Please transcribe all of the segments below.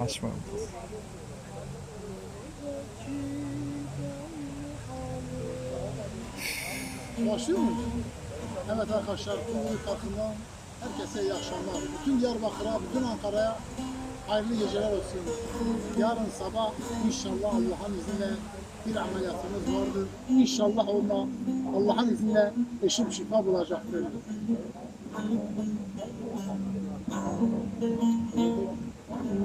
Açma. Başlıyor muyuz? Evet arkadaşlar, Kumru takımdan herkese iyi akşamlar. Bütün Diyarbakır'a, bütün Ankara'ya hayırlı geceler olsun. Yarın sabah inşallah Allah'ın izniyle bir ameliyatımız vardır. İnşallah onda Allah'ın izniyle eşim şifa bulacaktır.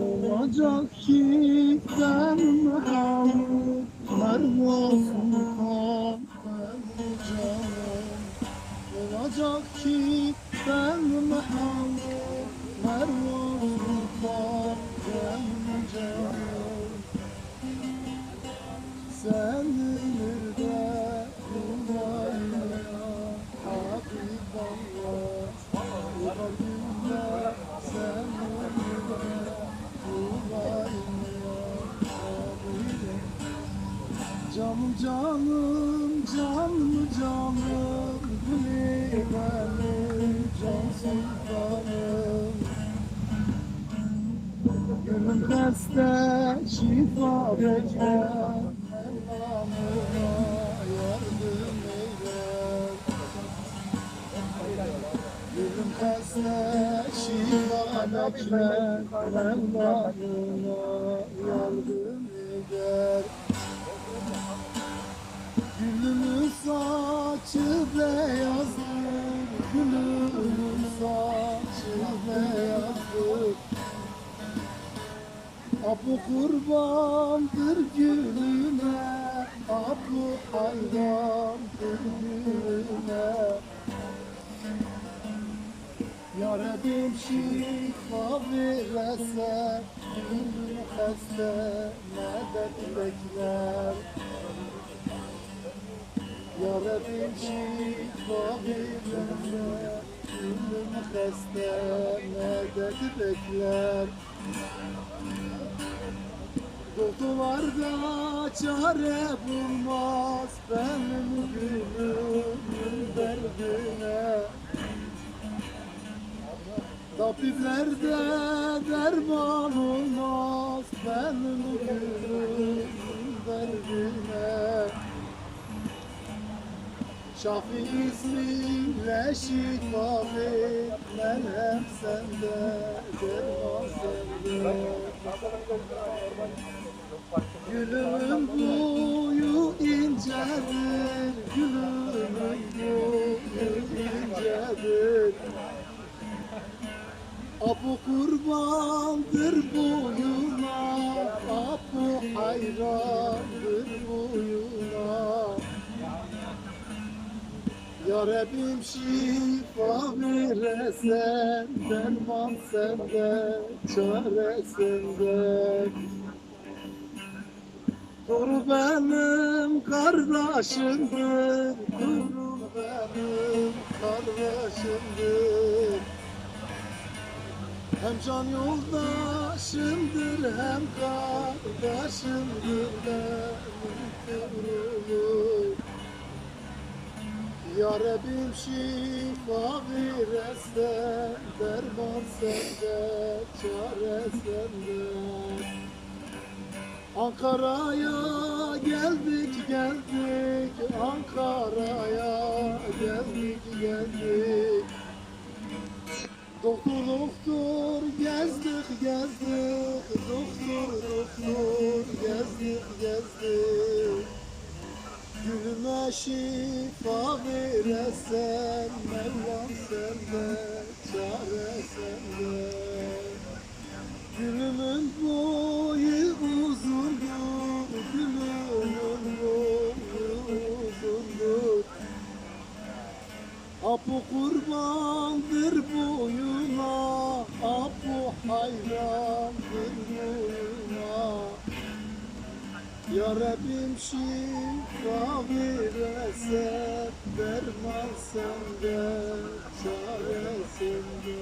Olacak ki ben Mahmud Merva Sultan ben canım Olacak ki ben Mahmud Merva Sultan ben Canım canım canım? Gülü benim can sultanım Gönlüm hasta şifa bekler. Mevlamıma yardım eyler Gönlüm hasta şifa bekler. Mevlamıma yardım eyler Gülümün saçı beyazdır Abu kurbandır gülüne Abu hayrandır gülüne Ya Rabbim şifa veresen Gülüm hasta medet bekler Ya Rabbim şifa veresen Gülüm hasta medet bekler Doktorlarda çare bulmaz benim gülümün derdine derman olmaz benim gülümün derdine Şafi isminle şifa ver Merhem sende, derman sende. Gülümün boyu incedir Gülümün boyu incedir. Abu kurbandır boyuna Abu hayrandır boyuna Ya Rabbim şifa veresen Derman sende, çare sende Doğru benim kardeşimdir Doğru benim kardeşimdir. Hem can yoldaşımdır hem kardeşimdir benim. kıvrımım Ya Rabbim şifa veresen Derman sende, çare sende. Ankara'ya geldik geldik Ankara'ya geldik geldik. Doktor doktor gezdik gezdik. Doktor doktor gezdik gezdik Gülüme şifa veresen Mevlam sende çare sende Gülümün boyu uzundur, gülümün boyu uzundur. Apu kurbandır boyuna, apu hayrandır boyuna. Ya Rabbim şifa veresen, derman sende, çare sende.